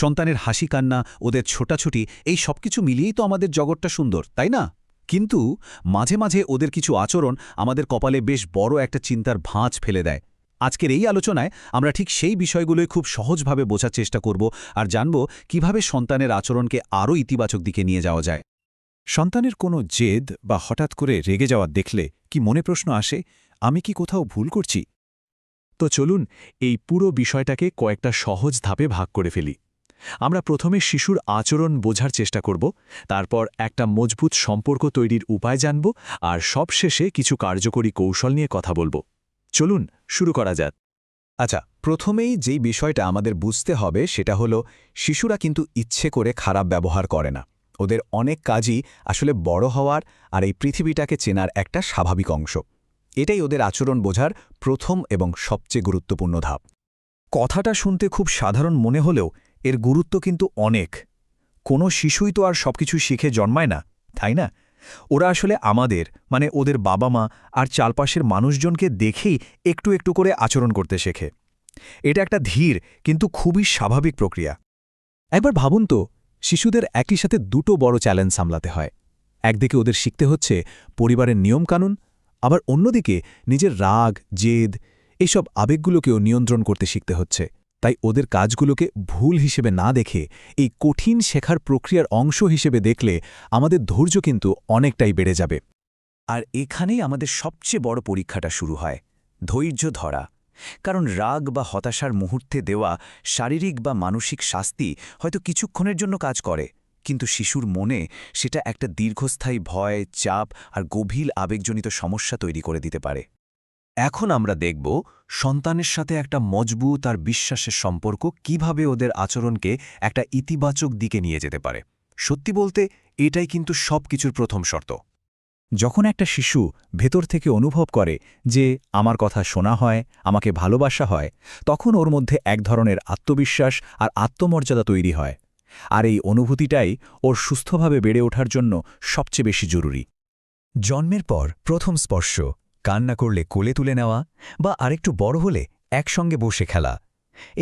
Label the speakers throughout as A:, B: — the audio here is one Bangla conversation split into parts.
A: সন্তানের হাসি কান্না, ওদের ছোটাছুটি, এই সবকিছু মিলিয়েই তো আমাদের জগৎটা সুন্দর, তাই না? কিন্তু মাঝে মাঝে ওদের কিছু আচরণ আমাদের কপালে বেশ বড় একটা চিন্তার ভাঁজ ফেলে দেয়। আজকের এই আলোচনায় আমরা ঠিক সেই বিষয়গুলোই খুব সহজভাবে বোঝার চেষ্টা করব আর জানব কীভাবে সন্তানের আচরণকে আরও ইতিবাচক দিকে নিয়ে যাওয়া যায়।
B: সন্তানের কোনো জেদ বা হঠাৎ করে রেগে যাওয়া দেখলে কি মনে প্রশ্ন আসে, আমি কি কোথাও ভুল করছি? তো চলুন এই পুরো বিষয়টাকে কয়েকটা সহজ ধাপে ভাগ করে ফেলি। আমরা প্রথমে শিশুর আচরণ বোঝার চেষ্টা করব, তারপর একটা মজবুত সম্পর্ক তৈরির উপায় জানব, আর সবশেষে কিছু কার্যকরী কৌশল নিয়ে কথা বলব। চলুন, শুরু করা যাক।
C: আচ্ছা প্রথমেই যেই বিষয়টা আমাদের বুঝতে হবে সেটা হলো, শিশুরা কিন্তু ইচ্ছে করে খারাপ ব্যবহার করে না। ওদের অনেক কাজই আসলে বড় হওয়ার আর এই পৃথিবীটাকে চেনার একটা স্বাভাবিক অংশ। এটাই ওদের আচরণ বোঝার প্রথম এবং সবচেয়ে গুরুত্বপূর্ণ ধাপ। কথাটা শুনতে খুব সাধারণ মনে হলেও এর গুরুত্ব কিন্তু অনেক। কোনো শিশুই তো আর সবকিছু শিখে জন্মায় না, তাই না? ওরা আসলে আমাদের মানে ওদের বাবা মা আর চারপাশের মানুষজনকে দেখেই একটু একটু করে আচরণ করতে শেখে। এটা একটা ধীর কিন্তু খুবই স্বাভাবিক প্রক্রিয়া। একবার ভাবুন তো, শিশুদের একই সাথে দুটো বড় চ্যালেঞ্জ সামলাতে হয়। একদিকে ওদের শিখতে হচ্ছে পরিবারের নিয়মকানুন, আবার অন্যদিকে নিজের রাগ, জেদ এইসব আবেগগুলোকেও নিয়ন্ত্রণ করতে শিখতে হচ্ছে। তাই ওদের কাজগুলোকে ভুল হিসেবে না দেখে, এই কঠিন শেখার প্রক্রিয়ার অংশ হিসেবে দেখলে আমাদের ধৈর্য কিন্তু অনেকটাই বেড়ে যাবে। আর এখানেই আমাদের সবচেয়ে বড় পরীক্ষাটা শুরু হয়, ধৈর্য ধরা। কারণ রাগ বা হতাশার মুহূর্তে দেওয়া শারীরিক বা মানসিক শাস্তি হয়তো কিছুক্ষণের জন্য কাজ করে, কিন্তু শিশুর মনে সেটা একটা দীর্ঘস্থায়ী ভয়, চাপ আর গভীর আবেগজনিত সমস্যা তৈরি করে দিতে পারে। এখন আমরা দেখব সন্তানের সাথে একটা মজবুত আর বিশ্বাসের সম্পর্ক কীভাবে ওদের আচরণকে একটা ইতিবাচক দিকে নিয়ে যেতে পারে। সত্যি বলতে, এটাই কিন্তু সব কিছুর প্রথম শর্ত। যখন একটা শিশু ভেতর থেকে অনুভব করে যে আমার কথা শোনা হয়, আমাকে ভালোবাসা হয়, তখন ওর মধ্যে এক ধরনের আত্মবিশ্বাস আর আত্মমর্যাদা তৈরি হয়। আর এই অনুভূতিটাই ওর সুস্থভাবে বেড়ে ওঠার জন্য সবচেয়ে বেশি জরুরি। জন্মের পর প্রথম স্পর্শ কান্না করলে কোলে তুলে নেওয়া বা আরেকটু বড় হলে একসঙ্গে বসে খেলা।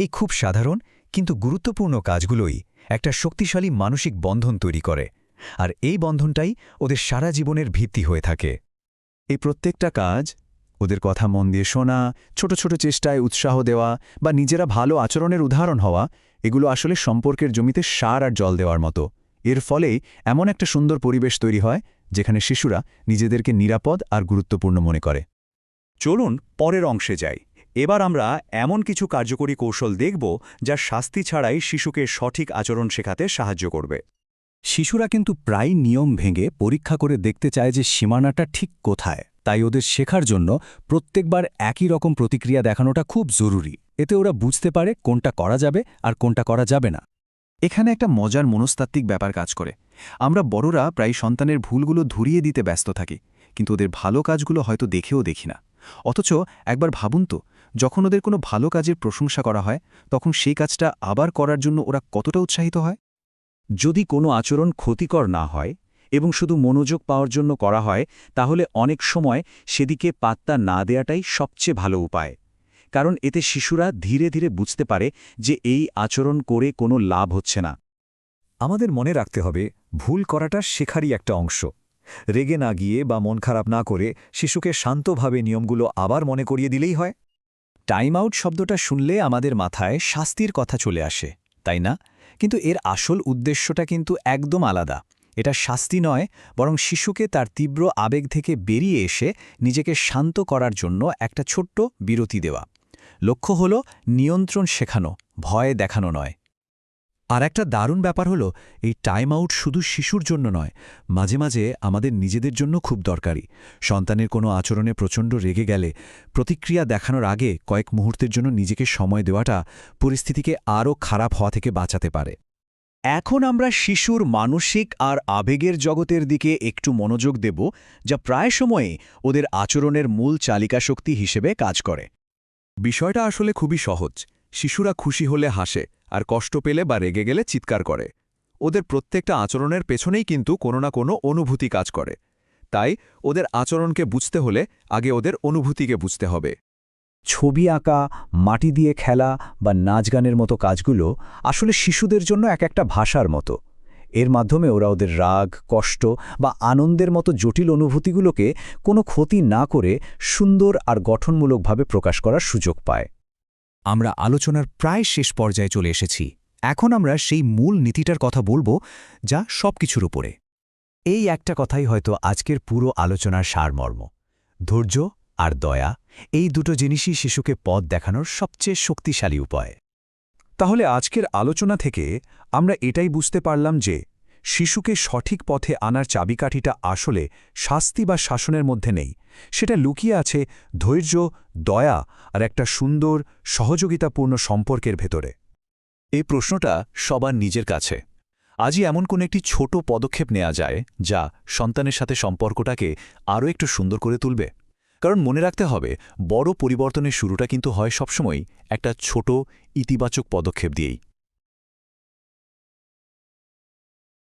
C: এই খুব সাধারণ কিন্তু গুরুত্বপূর্ণ কাজগুলোই একটা শক্তিশালী মানসিক বন্ধন তৈরি করে, আর এই বন্ধনটাই ওদের সারা জীবনের ভিত্তি হয়ে থাকে। এই প্রত্যেকটা কাজ, ওদের কথা মন দিয়ে শোনা, ছোট ছোট চেষ্টায় উৎসাহ দেওয়া বা নিজেরা ভালো আচরণের উদাহরণ হওয়া, এগুলো আসলে সম্পর্কের জমিতে সার আর জল দেওয়ার মতো। এর ফলেই এমন একটা সুন্দর পরিবেশ তৈরি হয় যেখানে শিশুরা নিজেদেরকে নিরাপদ আর গুরুত্বপূর্ণ মনে করে। চলুন পরের অংশে যাই। এবার আমরা এমন কিছু কার্যকরী কৌশল দেখব যা শাস্তি ছাড়াই শিশুকে সঠিক আচরণ শেখাতে সাহায্য করবে। শিশুরা কিন্তু প্রায় নিয়ম ভেঙে পরীক্ষা করে দেখতে চায় যে সীমানাটা ঠিক কোথায়। তাই ওদের শেখার জন্য প্রত্যেকবার একই রকম প্রতিক্রিয়া দেখানোটা খুব জরুরি। এতে ওরা বুঝতে পারে কোনটা করা যাবে আর কোনটা করা যাবে না। এখানে একটা মজার মনস্তাত্ত্বিক ব্যাপার কাজ করে। আমরা বড়রা প্রায় সন্তানের ভুলগুলো ধরিয়ে দিতে ব্যস্ত থাকি, কিন্তু ওদের ভালো কাজগুলো হয়তো দেখেও দেখি না। অথচ একবার ভাবুন তো, যখন ওদের কোনো ভালো কাজের প্রশংসা করা হয়, তখন সেই কাজটা আবার করার জন্য ওরা কতটা উৎসাহিত হয়? যদি কোনো আচরণ ক্ষতিকর না হয় এবং শুধু মনোযোগ পাওয়ার জন্য করা হয়, তাহলে অনেক সময় সেদিকে পাত্তা না দেয়াটাই সবচেয়ে ভালো উপায়। কারণ এতে শিশুরা ধীরে ধীরে বুঝতে পারে যে এই আচরণ করে কোনো লাভ হচ্ছে না। আমাদের মনে রাখতে হবে, ভুল করাটা শেখারই একটা অংশ। রেগে না গিয়ে বা মন খারাপ না করে শিশুকে শান্তভাবে নিয়মগুলো আবার মনে করিয়ে দিলেই হয়। টাইম আউট শব্দটা শুনলে আমাদের মাথায় শাস্তির কথা চলে আসে, তাই না? কিন্তু এর আসল উদ্দেশ্যটা কিন্তু একদম আলাদা। এটা শাস্তি নয়, বরং শিশুকে তার তীব্র আবেগ থেকে বেরিয়ে এসে নিজেকে শান্ত করার জন্য একটা ছোট্ট বিরতি দেওয়া। লক্ষ্য হল নিয়ন্ত্রণ শেখানো, ভয় দেখানো নয়। আর একটা দারুণ ব্যাপার হলো, এই টাইম আউট শুধু শিশুর জন্য নয়, মাঝে মাঝে আমাদের নিজেদের জন্য খুব দরকারি। সন্তানের কোনো আচরণে প্রচণ্ড রেগে গেলে, প্রতিক্রিয়া দেখানোর আগে কয়েক মুহূর্তের জন্য নিজেকে সময় দেওয়াটা পরিস্থিতিকে আরও খারাপ হওয়া থেকে বাঁচাতে পারে। এখন আমরা শিশুর মানসিক আর আবেগের জগতের দিকে একটু মনোযোগ দেব, যা প্রায় সময়ে ওদের আচরণের মূল চালিকা শক্তি হিসেবে কাজ করে। বিষয়টা আসলে খুবই সহজ। শিশুরা খুশি হলে হাসে, আর কষ্ট পেলে বা রেগে গেলে চিৎকার করে। ওদের প্রত্যেকটা আচরণের পেছনেই কিন্তু কোনো না কোনো অনুভূতি কাজ করে। তাই ওদের আচরণকে বুঝতে হলে আগে ওদের অনুভূতিকে বুঝতে হবে। ছবি আঁকা, মাটি দিয়ে খেলা বা নাচ গানের মতো কাজগুলো আসলে শিশুদের জন্য এক একটা ভাষার মতো। এর মাধ্যমে ওরা ওদের রাগ, কষ্ট বা আনন্দের মতো জটিল অনুভূতিগুলোকে কোনো ক্ষতি না করে সুন্দর আর গঠনমূলকভাবে প্রকাশ করার সুযোগ পায়।
B: আমরা আলোচনার প্রায় শেষ পর্যায়ে চলে এসেছি। এখন আমরা সেই মূল নীতিটার কথা বলব যা সবকিছুর উপরে।
C: এই একটা কথাই হয়তো আজকের পুরো আলোচনার সারমর্ম। ধৈর্য আর দয়া, এই দুটো জিনিসই শিশুকে পথ দেখানোর সবচেয়ে শক্তিশালী উপায়।
B: তাহলে আজকের আলোচনা থেকে আমরা এটাই বুঝতে পারলাম যে শিশুকে সঠিক পথে আনার চাবিকাঠিটা আসলে শাস্তি বা শাসনের মধ্যে নেই। সেটা লুকিয়ে আছে ধৈর্য, দয়া আর একটা সুন্দর, সহযোগিতাপূর্ণ সম্পর্কের ভেতরে।
C: এই প্রশ্নটা সবার নিজের কাছে। আজই এমন কোন একটি ছোট পদক্ষেপ নেওয়া যায় যা সন্তানের সাথে সম্পর্কটাকে আরও একটু সুন্দর করে তুলবে? কারণ মনে রাখতে হবে, বড় পরিবর্তনের শুরুটা কিন্তু হয় সবসময় একটা ছোট ইতিবাচক পদক্ষেপ দিয়েই।